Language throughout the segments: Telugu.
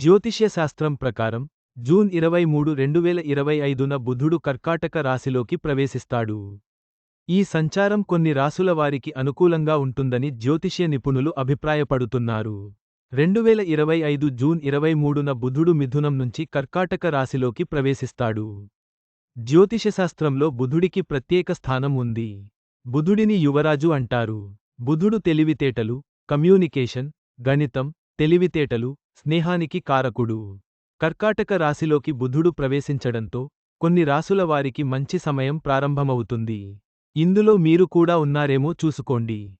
జ్యోతిష్యశాస్త్రం ప్రకారం జూన్ ఇరవై మూడు రెండు వేల ఇరవై ఐదున బుధుడు కర్కాటక రాశిలోకి ప్రవేశిస్తాడు. ఈ సంచారం కొన్ని రాసుల వారికి అనుకూలంగా ఉంటుందని జ్యోతిష్య నిపుణులు అభిప్రాయపడుతున్నారు. రెండువేల ఇరవై ఐదు జూన్ ఇరవై మూడున బుధుడు మిథునం నుంచి కర్కాటక రాశిలోకి ప్రవేశిస్తాడు. జ్యోతిషశాస్త్రంలో బుధుడికి ప్రత్యేక స్థానం ఉంది. బుధుడిని యువరాజు అంటారు. బుధుడు తెలివితేటలు కమ్యూనికేషన్ గణితం తెలివితేటలు స్నేహానికి కారకుడు. కర్కాటక రాశిలోకి బుధుడు ప్రవేశించడంతో కొన్ని రాసుల వారికి మంచి సమయం ప్రారంభమవుతుంది. ఇందులో మీరు కూడా ఉన్నారేమో చూసుకోండి.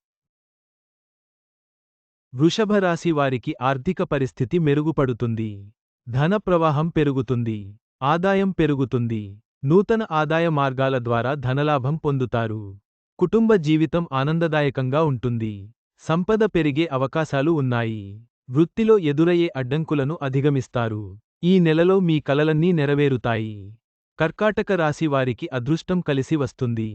వృషభ రాశి వారికి ఆర్థిక పరిస్థితి మెరుగుపడుతుంది. ధన ప్రవాహం పెరుగుతుంది. ఆదాయం పెరుగుతుంది. నూతన ఆదాయ మార్గాల ద్వారా ధనలాభం పొందుతారు. కుటుంబ జీవితం ఆనందదాయకంగా ఉంటుంది. సంపద పెరిగే అవకాశాలు ఉన్నాయి. వృత్తిలో ఎదురయ్యే అడ్డంకులను అధిగమిస్తారు. ఈ నెలలో మీ కలలన్నీ నెరవేరుతాయి. కర్కాటక రాశి వారికి అదృష్టం కలిసి వస్తుంది.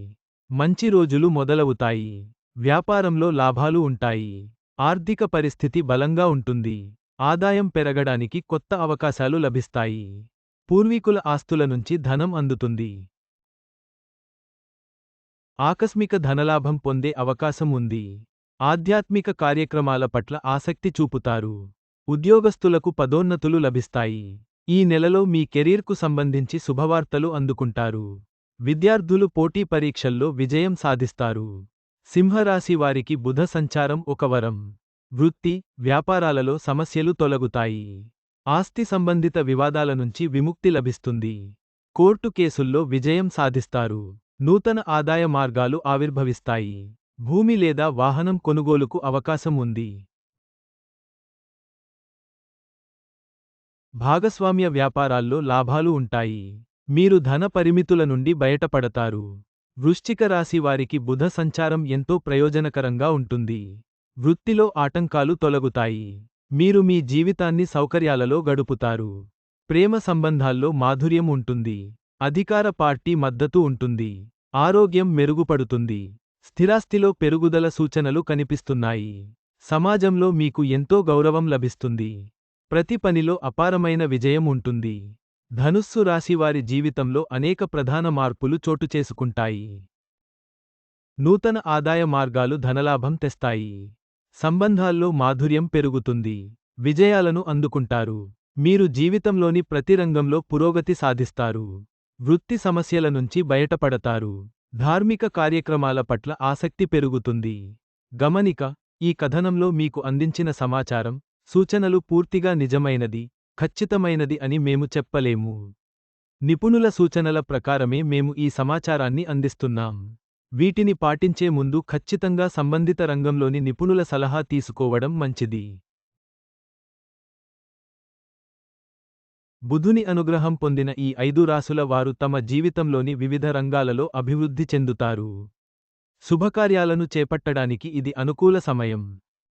మంచి రోజులు మొదలవుతాయి. వ్యాపారంలో లాభాలు ఉంటాయి. ఆర్థిక పరిస్థితి బలంగా ఉంటుంది. ఆదాయం పెరగడానికి కొత్త అవకాశాలు లభిస్తాయి. పూర్వీకుల ఆస్తుల నుంచి ధనం అందుతుంది. ఆకస్మిక ధనలాభం పొందే అవకాశం ఉంది. ఆధ్యాత్మిక కార్యక్రమాల పట్ల ఆసక్తి చూపుతారు. ఉద్యోగస్తులకు పదోన్నతులు లభిస్తాయి. ఈ నెలలో మీ కెరీర్కు సంబంధించి శుభవార్తలు అందుకుంటారు. విద్యార్థులు పోటీ పరీక్షల్లో విజయం సాధిస్తారు. సింహరాశి వారికి బుధ సంచారం ఒక వరం. వృత్తి వ్యాపారాలలో సమస్యలు తొలగుతాయి. ఆస్తి సంబంధిత వివాదాల నుంచి విముక్తి లభిస్తుంది. కోర్టు కేసుల్లో విజయం సాధిస్తారు. నూతన ఆదాయ మార్గాలు ఆవిర్భవిస్తాయి. భూమి లేదా వాహనం కొనుగోలుకు అవకాశం ఉంది. భాగస్వామ్య వ్యాపారాల్లో లాభాలు ఉంటాయి. మీరు ధన పరిమితుల నుండి బయటపడతారు. వృశ్చిక రాశి వారికి బుధ సంచారం ఎంతో ప్రయోజనకరంగా ఉంటుంది. వృత్తిలో ఆటంకాలు తొలగుతాయి. మీరు మీ జీవితాన్ని సౌకర్యాలలో గడుపుతారు. ప్రేమ సంబంధాల్లో మాధుర్యం ఉంటుంది. అధికార పార్టీ మద్దతు ఉంటుంది. ఆరోగ్యం మెరుగుపడుతుంది. స్థిరాస్తిలో పెరుగుదల సూచనలు కనిపిస్తున్నాయి. సమాజంలో మీకు ఎంతో గౌరవం లభిస్తుంది. ప్రతి పనిలో అపారమైన విజయం ఉంటుంది. ధనుస్సు రాశివారి జీవితంలో అనేక ప్రధాన మార్పులు చోటుచేసుకుంటాయి నూతన ఆదాయ మార్గాలు ధనలాభం తెస్తాయి. సంబంధాల్లో మాధుర్యం పెరుగుతుంది. విజయాలను అందుకుంటారు. మీరు జీవితంలోని ప్రతి రంగంలో పురోగతి సాధిస్తారు. వృత్తి సమస్యల నుంచి బయటపడతారు. ధార్మిక కార్యక్రమాల పట్ల ఆసక్తి పెరుగుతుంది. గమనిక ఈ కథనంలో మీకు అందించిన సమాచారం సూచనలు పూర్తిగా నిజమైనది ఖచ్చితమైనది అని మేము చెప్పలేము. నిపుణుల సూచనల ప్రకారమే మేము ఈ సమాచారాన్ని అందిస్తున్నాం. వీటిని పాటించే ముందు ఖచ్చితంగా సంబంధిత రంగంలోని నిపుణుల సలహా తీసుకోవడం మంచిది. బుధుని అనుగ్రహం పొందిన ఈ ఐదు రాసుల వారు తమ జీవితంలోని వివిధ రంగాలలో అభివృద్ధి చెందుతారు. శుభకార్యాలను చేపట్టడానికి ఇది అనుకూల సమయం.